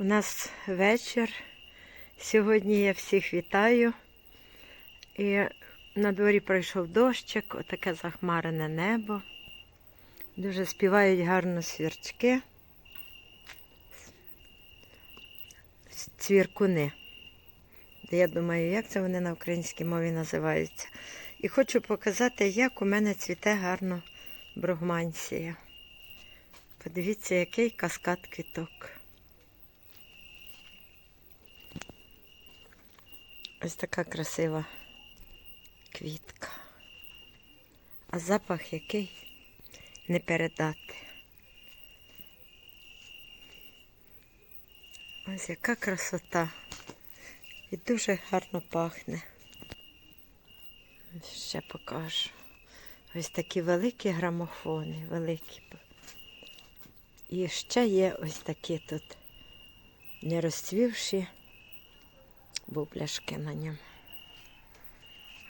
У нас вечір. Сьогодні я всіх вітаю. І на дворі пройшов дощик, отаке захмарене небо. Дуже співають гарно свірчки. Цвіркуни. Я думаю, як це вони на українській мові називаються. І хочу показати, як у мене цвіте гарно бругмансія. Подивіться, який каскад квіток. Ось така красива квітка. А запах який не передати. Ось яка красота. І дуже гарно пахне. Ще покажу. Ось такі великі грамофони, великі. І ще є ось такі тут не бубляшки на ньому.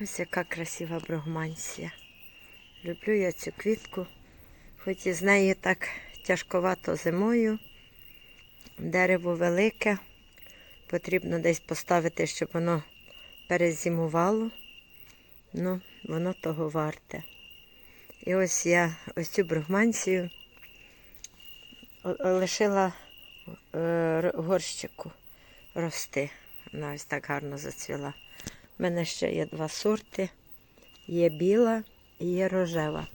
Ось яка красива бругмансія. Люблю я цю квітку, хоч і з неї так тяжковато зимою. Дерево велике, потрібно десь поставити, щоб воно перезимувало. Ну, воно того варте. І ось я ось цю бругмансію лишила горщику рости. Вона ось так гарно зацвіла. У мене ще є два сорти. Є біла і є рожева.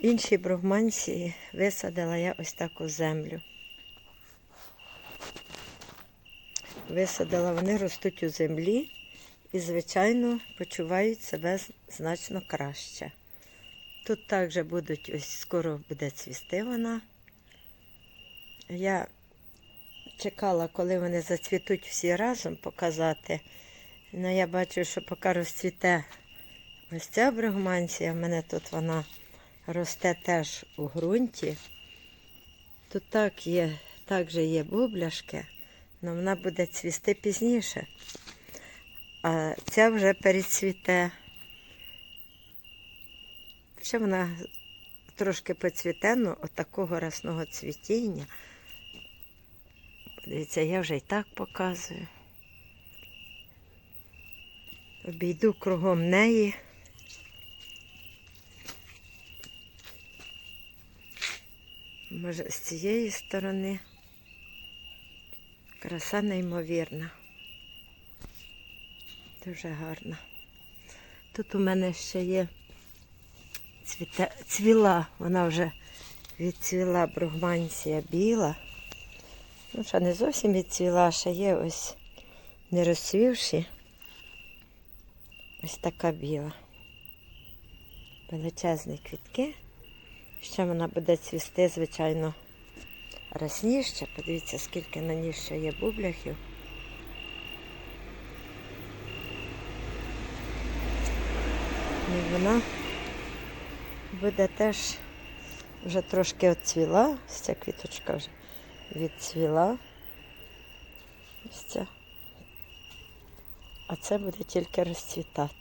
Інші бругмансії висадила я ось таку землю. Висадила, вони ростуть у землі і, звичайно, почувають себе значно краще. Тут також будуть, ось скоро буде цвісти вона. Я чекала, коли вони зацвітуть всі разом показати. Ну, я бачу, що поки розцвіте ось ця бригманція, в мене тут вона росте теж у ґрунті. Тут так є, також є бубляшки, але вона буде цвісти пізніше. А ця вже перецвіте. Ще вона трошки поцвіте, ну, от рясного цвітіння. Дивіться, я вже і так показую. Обійду кругом неї. Може, з цієї сторони. Краса неймовірна. Дуже гарна. Тут у мене ще є цвіте, цвіла, вона вже відцвіла бругмансія біла. Ну, ще не зовсім відцвіла, ще є ось не розцвівші. Ось така біла. Величезні квітки. Ще вона буде цвісти, звичайно, росніше. Подивіться, скільки на ній ще є бубляхів. І вона буде теж вже трошки відцвіла. Ось ця квіточка вже відцвіла. Ось ця. А це буде тільки розцвітати.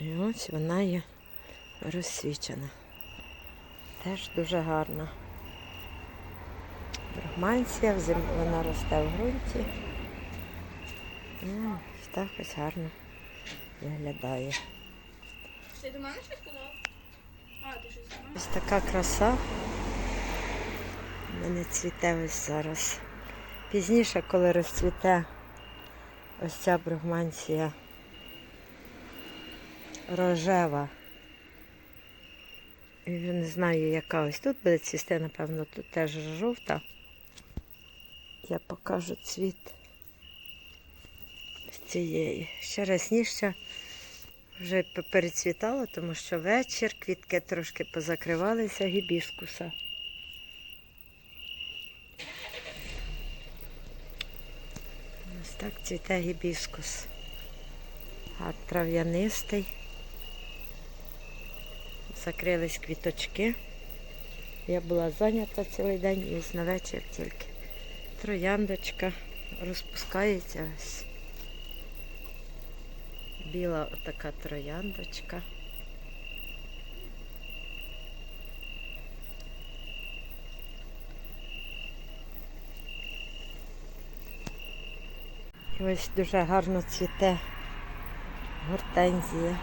І ось вона є розсвічена. Теж дуже гарна. Брахманція, вона росте в ґрунті. Ну, так ось гарно виглядає. Ти до мене щось сказав? А, ти щось? Ось така краса. У мене цвіте ось зараз. Пізніше, коли розцвіте ось ця бругмансія рожева. Вже не знаю, яка ось тут буде цвісти, напевно, тут теж жовта. Я покажу цвіт цієї. Ще разніше вже перецвітало, тому що вечір квітки трошки позакривалися гібіскуса. Ось так цвіте гібіскус. А трав'янистий. Закрились квіточки. Я була зайнята цілий день і ось на вечір тільки. Трояндочка розпускається ось. Біла отака трояндочка. Ось дуже гарно цвіте гортензія.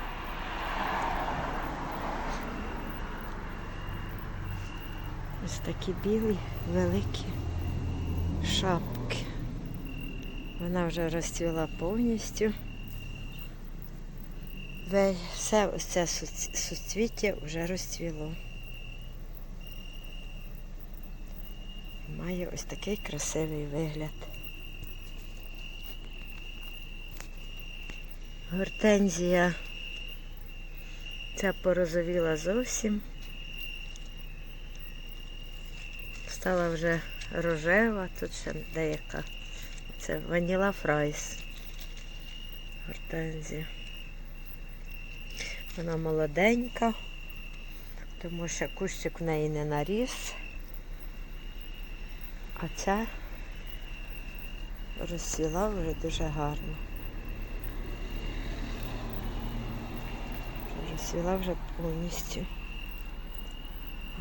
Ось такі білі, великі шапки. Вона вже розцвіла повністю. Все ось це суцвіття вже розцвіло. Має ось такий красивий вигляд. Гортензія ця порозовіла зовсім. Стала вже рожева, тут ще деяка. Це ваніла фрайс. Гортензія. Вона молоденька, тому що кущик в неї не наріс. А ця розсвіла вже дуже гарно. Розсвіла вже повністю.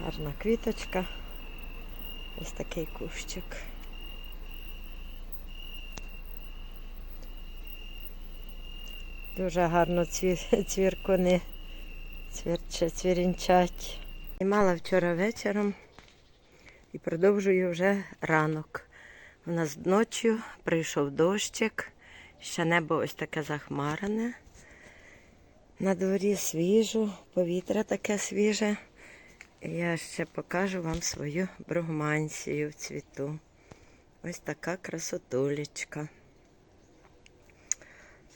Гарна квіточка. Ось такий кущик. Дуже гарно цві- цвіркуни цвірче, цвірінчать. Знімала вчора вечором і продовжую вже ранок. У нас ночі прийшов дощик, ще небо ось таке захмарене. На дворі свіжо, повітря таке свіже. Я ще покажу вам свою бругмансію в цвіту. Ось така красотулечка.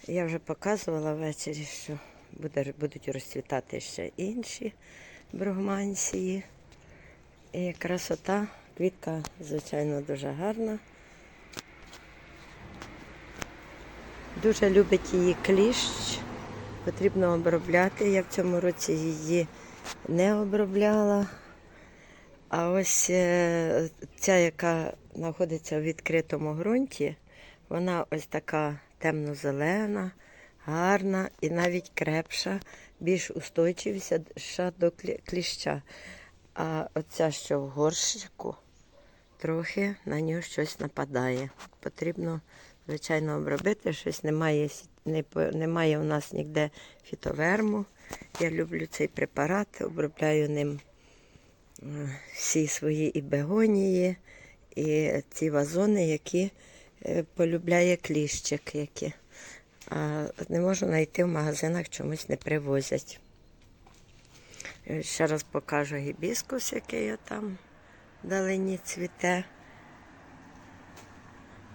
Я вже показувала ввечері, що буде, будуть розцвітати ще інші бругмансії. І красота, квітка, звичайно, дуже гарна. Дуже любить її кліщ. Потрібно обробляти. Я в цьому році її не обробляла. А ось е, ця, яка знаходиться в відкритому ґрунті, вона ось така темно-зелена, гарна і навіть крепша, більш устойчивіша до кліща. А оця, що в горщику, трохи на нього щось нападає. Потрібно, звичайно, обробити. Щось немає, не, немає у нас ніде фітоверму. Я люблю цей препарат, обробляю ним е, всі свої і бегонії, і ці вазони, які е, полюбляє кліщик. Які. А не можу знайти в магазинах, чомусь не привозять. Е, Ще раз покажу гібіскус, який я там вдалині цвіте.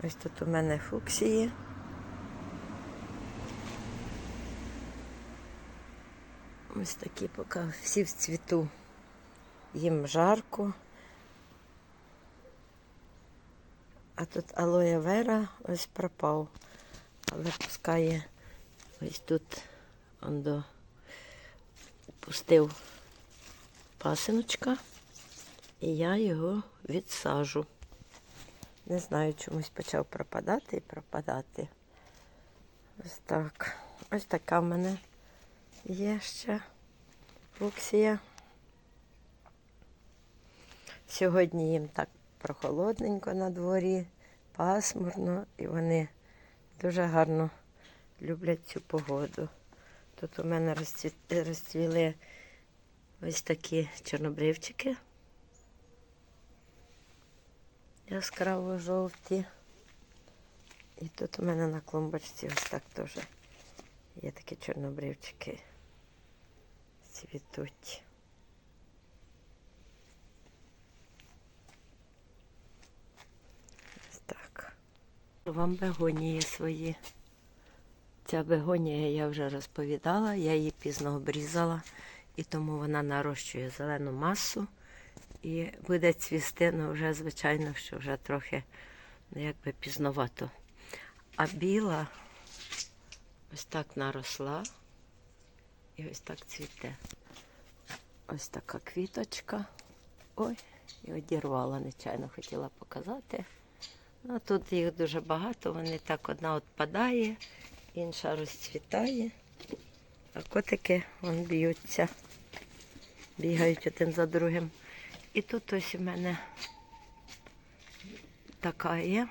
Ось тут у мене фуксії. Ось такі поки всі в цвіту. Їм жарко. А тут алоє вера ось пропав. Але пускає ось тут он до пустив пасиночка, і я його відсажу. Не знаю, чомусь почав пропадати і пропадати. Ось так. Ось така в мене є ще фуксія. Сьогодні їм так прохолодненько на дворі, пасмурно, і вони дуже гарно люблять цю погоду. Тут у мене розцвіли ось такі чорнобривчики. Яскраво жовті. І тут у мене на клумбочці ось так теж є такі чорнобривчики. Цвітуть. Так. Вам бегонії свої. Ця бегонія я вже розповідала, я її пізно обрізала, і тому вона нарощує зелену масу і буде цвісти, ну вже, звичайно, що вже трохи ну, якби пізновато. А біла ось так наросла і ось так цвіте. Ось така квіточка. Ой, і одірвала, нечайно хотіла показати. Ну, тут їх дуже багато, вони так одна відпадає, інша розцвітає. А котики вон б'ються, бігають один за другим. І тут ось у мене така є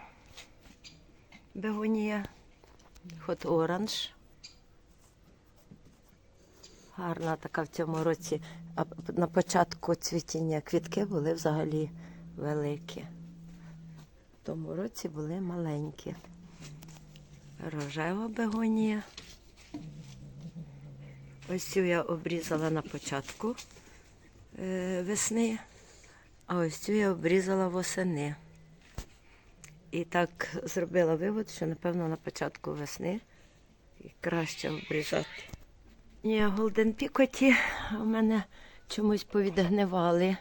бегонія. Хот оранж. Гарна така в цьому році. А на початку цвітіння квітки були взагалі великі. В тому році були маленькі. Рожева бегонія. Ось цю я обрізала на початку е, весни, а ось цю я обрізала восени. І так зробила вивод, що, напевно, на початку весни краще обрізати. Ні, Голден Пікоті у мене чомусь повідгнивали.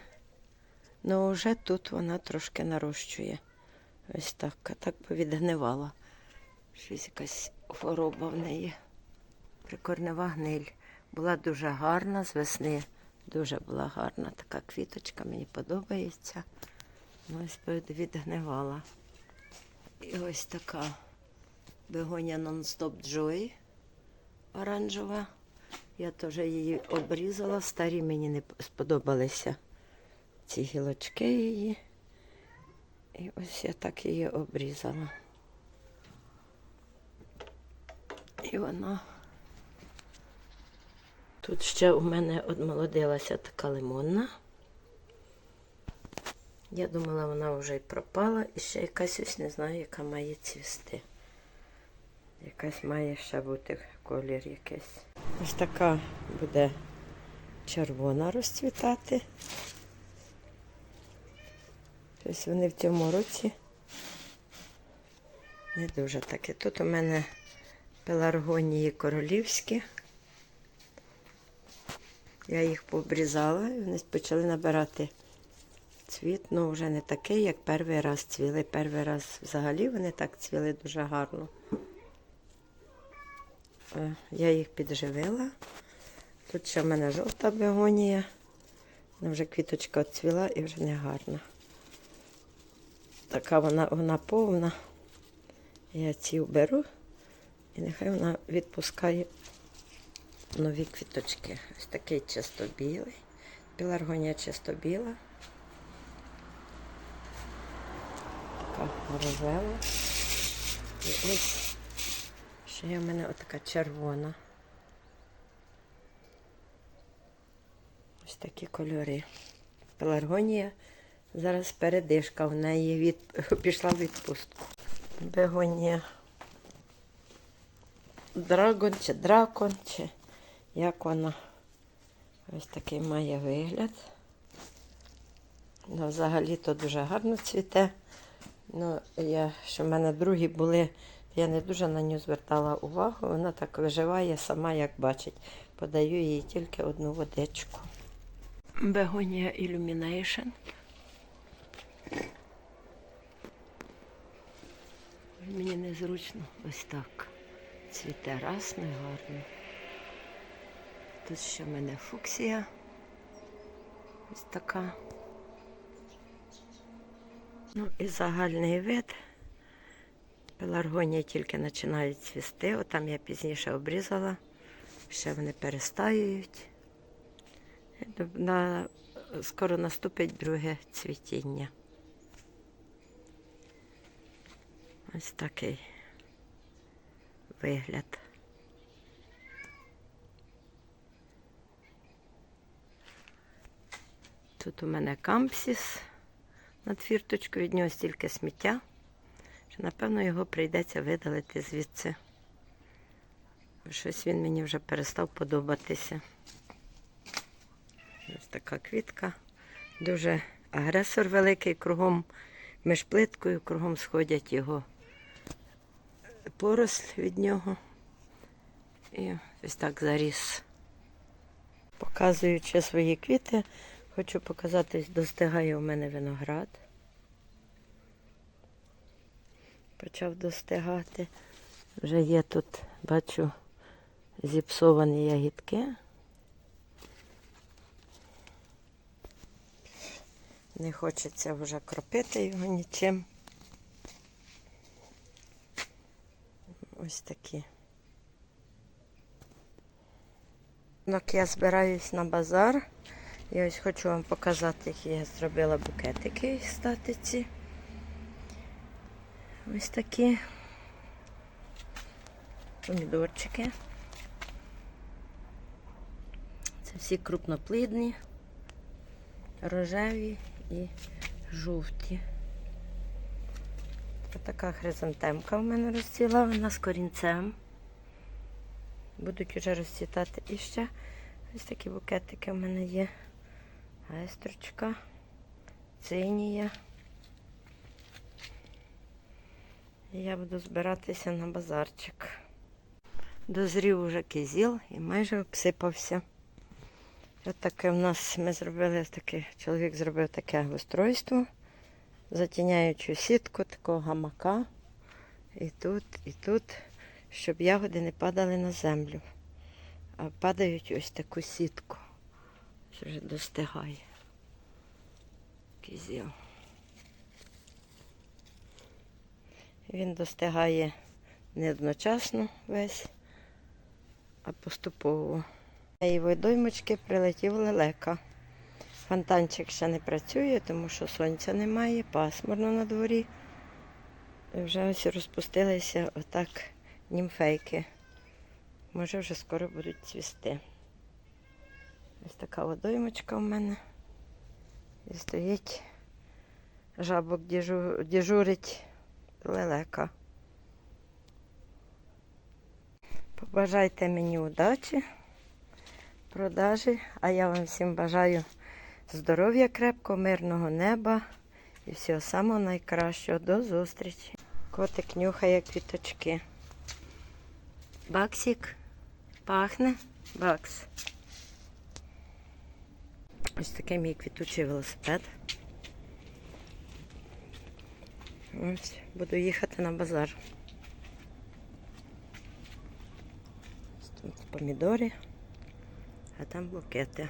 Ну, вже тут вона трошки нарощує. Ось так, а так повідгнивала. Щось якась хвороба в неї. Прикорнева гниль. Була дуже гарна з весни. Дуже була гарна така квіточка, мені подобається. Ось відгнивала. І ось така бегоня Non-Stop Joy оранжева. Я теж її обрізала. Старі мені не сподобалися ці гілочки її. І ось я так її обрізала. І вона. Тут ще у мене одмолодилася така лимонна. Я думала, вона вже й пропала. І ще якась ось не знаю, яка має цвісти. Якась має ще бути колір якийсь. Ось така буде червона розцвітати. Тобто вони в цьому році не дуже такі. Тут у мене пеларгонії королівські. Я їх пообрізала і вони почали набирати цвіт. Ну, вже не такий, як перший раз цвіли. Перший раз взагалі вони так цвіли дуже гарно. Е, Я їх підживила. Тут ще в мене жовта бегонія. Вона вже квіточка відцвіла і вже не гарна. Така вона, вона повна. Я ці беру і нехай вона відпускає нові квіточки. Ось такий чисто білий. Пеларгонія чисто біла. Така рожева. І ось ще є в мене отака червона. Ось такі кольори. Пеларгонія. Зараз передишка в неї від... пішла в відпустку. Бегонія. Драгон чи дракон, чи як вона. Ось такий має вигляд. Ну, взагалі то дуже гарно цвіте. Ну, я, що в мене другі були, я не дуже на нього звертала увагу. Вона так виживає сама, як бачить. Подаю їй тільки одну водичку. Бегонія Illumination. Мені незручно ось так. Цвіте і гарно. Тут ще в мене фуксія. Ось така. Ну і загальний вид. Пеларгонії тільки починають цвісти. Отам я пізніше обрізала. Ще вони перестають. На, скоро наступить друге цвітіння. Ось такий вигляд. Тут у мене кампсіс над фірточкою, від нього стільки сміття, що напевно його прийдеться видалити звідси. Щось він мені вже перестав подобатися. Ось така квітка. Дуже агресор великий, кругом між плиткою, кругом сходять його поросль від нього. І ось так заріс. Показуючи свої квіти, хочу показати, достигає у мене виноград. Почав достигати. Вже є тут, бачу, зіпсовані ягідки. Не хочеться вже кропити його нічим. Ось такі. Так, я збираюсь на базар. І ось хочу вам показати, які я зробила букетики з статиці. Ось такі. помідорчики. Це всі крупноплідні, рожеві і жовті. Ось така хризантемка в мене розцвіла, вона з корінцем. Будуть вже розцвітати і ще ось такі букетики в мене є. Естрочка, цинія. Я буду збиратися на базарчик. Дозрів уже кизіл і майже обсипався. От таке в нас ми зробили таке, чоловік зробив таке устройство, затіняючу сітку такого гамака. І тут, і тут, щоб ягоди не падали на землю, а падають ось таку сітку. Що вже достигає. Кизіл. Він достигає не одночасно весь, а поступово. І водоймочки прилетів лелека. Фонтанчик ще не працює, тому що сонця немає, пасмурно на дворі. І вже ось розпустилися отак німфейки. Може вже скоро будуть цвісти. Ось така водоймочка в мене. І стоїть жабок дежу- дежурить лелека. Побажайте мені удачі, продажі, а я вам всім бажаю здоров'я крепкого, мирного неба і всього самого найкращого. До зустрічі. Котик нюхає квіточки. Баксик пахне. Бакс. Ось такий мій квітучий велосипед. Ось, буду їхати на базар. Ось Тут помідори, а там букети.